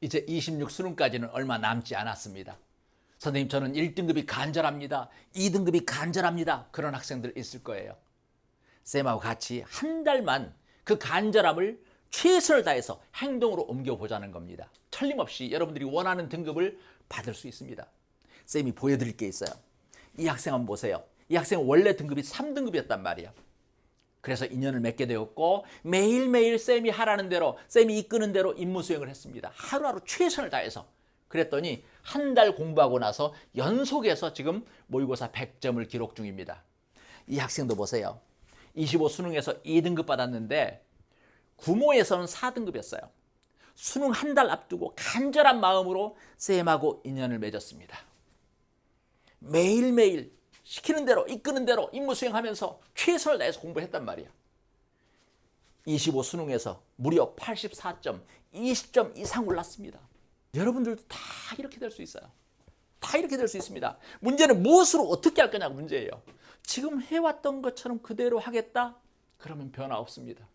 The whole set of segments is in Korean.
이제 26 수능까지는 얼마 남지 않았습니다. 선생님 저는 1등급이 간절합니다. 2등급이 간절합니다. 그런 학생들 있을 거예요. 쌤하고 같이 한 달만 그 간절함을 최선을 다해서 행동으로 옮겨보자는 겁니다. 틀림없이 여러분들이 원하는 등급을 받을 수 있습니다. 쌤이 보여드릴 게 있어요. 이 학생 한번 보세요. 이 학생은 원래 등급이 3등급이었단 말이에요. 그래서 인연을 맺게 되었고 매일매일 쌤이 하라는 대로 쌤이 이끄는 대로 임무 수행을 했습니다. 하루하루 최선을 다해서 그랬더니 한 달 공부하고 나서 연속해서 지금 모의고사 100점을 기록 중입니다. 이 학생도 보세요. 25 수능에서 2등급 받았는데 구모에서는 4등급이었어요. 수능 한 달 앞두고 간절한 마음으로 쌤하고 인연을 맺었습니다. 매일매일 시키는 대로 이끄는 대로 임무 수행하면서 최선을 다해서 공부했단 말이야. 25 수능에서 무려 84점, 20점 이상 올랐습니다. 여러분들도 다 이렇게 될 수 있어요. 다 이렇게 될 수 있습니다. 문제는 무엇으로 어떻게 할 거냐가 문제예요. 지금 해왔던 것처럼 그대로 하겠다? 그러면 변화 없습니다.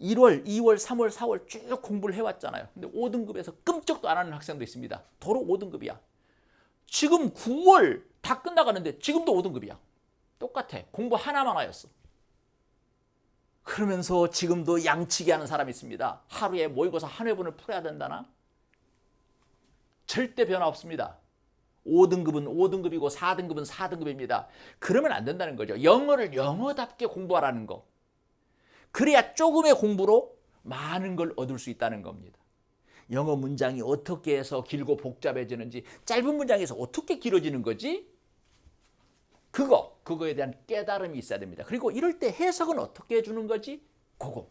1월, 2월, 3월, 4월 쭉 공부를 해왔잖아요. 근데 5등급에서 끔찍도 안 하는 학생도 있습니다. 도로 5등급이야. 지금 9월 다 끝나가는데 지금도 5등급이야. 똑같아. 공부 하나만 하였어. 그러면서 지금도 양치기 하는 사람이 있습니다. 하루에 모의고사 한 회분을 풀어야 된다나? 절대 변화 없습니다. 5등급은 5등급이고 4등급은 4등급입니다. 그러면 안 된다는 거죠. 영어를 영어답게 공부하라는 거. 그래야 조금의 공부로 많은 걸 얻을 수 있다는 겁니다. 영어 문장이 어떻게 해서 길고 복잡해지는지, 짧은 문장에서 어떻게 길어지는 거지? 그거, 그거에 대한 깨달음이 있어야 됩니다. 그리고 이럴 때 해석은 어떻게 해주는 거지? 그거.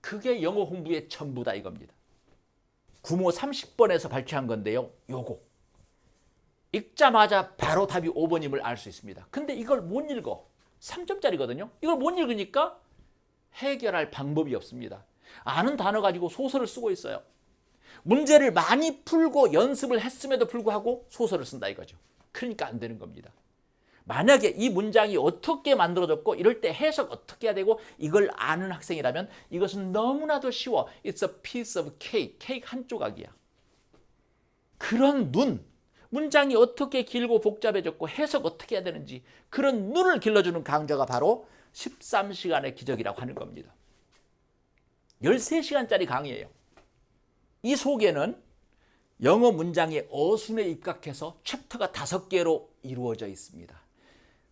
그게 영어 공부의 전부다 이겁니다. 구모 30번에서 발췌한 건데요. 요거. 읽자마자 바로 답이 5번임을 알 수 있습니다. 근데 이걸 못 읽어. 3점짜리거든요. 이걸 못 읽으니까 해결할 방법이 없습니다. 아는 단어 가지고 소설을 쓰고 있어요. 문제를 많이 풀고 연습을 했음에도 불구하고 소설을 쓴다 이거죠. 그러니까 안 되는 겁니다. 만약에 이 문장이 어떻게 만들어졌고 이럴 때 해석 어떻게 해야 되고 이걸 아는 학생이라면 이것은 너무나도 쉬워. It's a piece of cake. 케이크 한 조각이야. 그런 눈, 문장이 어떻게 길고 복잡해졌고 해석 어떻게 해야 되는지 그런 눈을 길러주는 강좌가 바로 13시간의 기적이라고 하는 겁니다. 13시간짜리 강의예요. 이 속에는 영어 문장의 어순에 입각해서 챕터가 다섯 개로 이루어져 있습니다.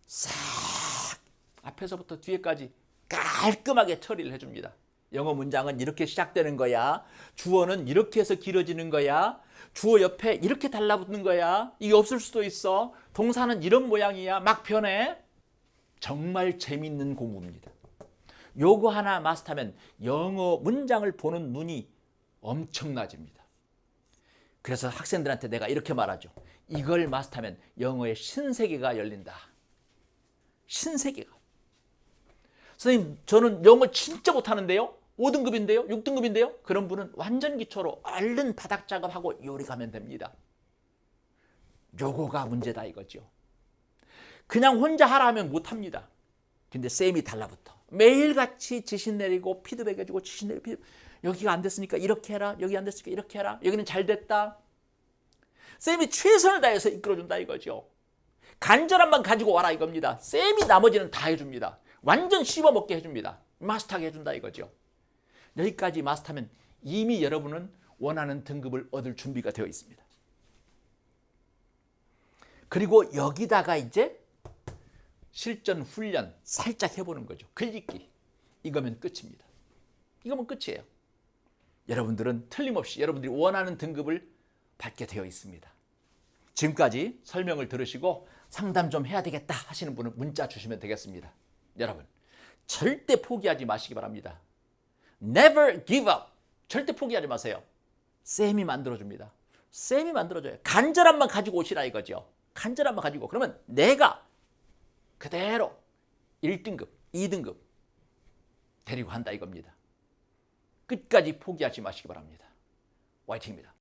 싹 앞에서부터 뒤에까지 깔끔하게 처리를 해줍니다. 영어 문장은 이렇게 시작되는 거야. 주어는 이렇게 해서 길어지는 거야. 주어 옆에 이렇게 달라붙는 거야. 이게 없을 수도 있어. 동사는 이런 모양이야. 막 변해. 정말 재밌는 공부입니다. 요거 하나 마스터하면 영어 문장을 보는 눈이 엄청나집니다. 그래서 학생들한테 내가 이렇게 말하죠. 이걸 마스터하면 영어의 신세계가 열린다. 신세계가. 선생님, 저는 영어 진짜 못하는데요? 5등급인데요? 6등급인데요? 그런 분은 완전 기초로 얼른 바닥 작업하고 요리 가면 됩니다. 요거가 문제다 이거죠. 그냥 혼자 하라 하면 못합니다. 근데 쌤이 달라붙어. 매일같이 지신 내리고 피드백 해주고 지신 내리고 피드백. 여기가 안 됐으니까 이렇게 해라. 여기 안 됐으니까 이렇게 해라. 여기는 잘 됐다. 쌤이 최선을 다해서 이끌어준다 이거죠. 간절함만 가지고 와라 이겁니다. 쌤이 나머지는 다 해줍니다. 완전 씹어먹게 해줍니다. 마스터하게 해준다 이거죠. 여기까지 마스터하면 이미 여러분은 원하는 등급을 얻을 준비가 되어 있습니다. 그리고 여기다가 이제 실전 훈련 살짝 해보는 거죠. 글읽기. 이거면 끝입니다. 이거면 끝이에요. 여러분들은 틀림없이 여러분들이 원하는 등급을 받게 되어 있습니다. 지금까지 설명을 들으시고 상담 좀 해야 되겠다 하시는 분은 문자 주시면 되겠습니다. 여러분, 절대 포기하지 마시기 바랍니다. Never give up. 절대 포기하지 마세요. 쌤이 만들어줍니다. 쌤이 만들어줘요. 간절함만 가지고 오시라 이거죠. 간절함만 가지고. 그러면 내가 그대로 1등급, 2등급 데리고 한다 이겁니다. 끝까지 포기하지 마시기 바랍니다. 화이팅입니다.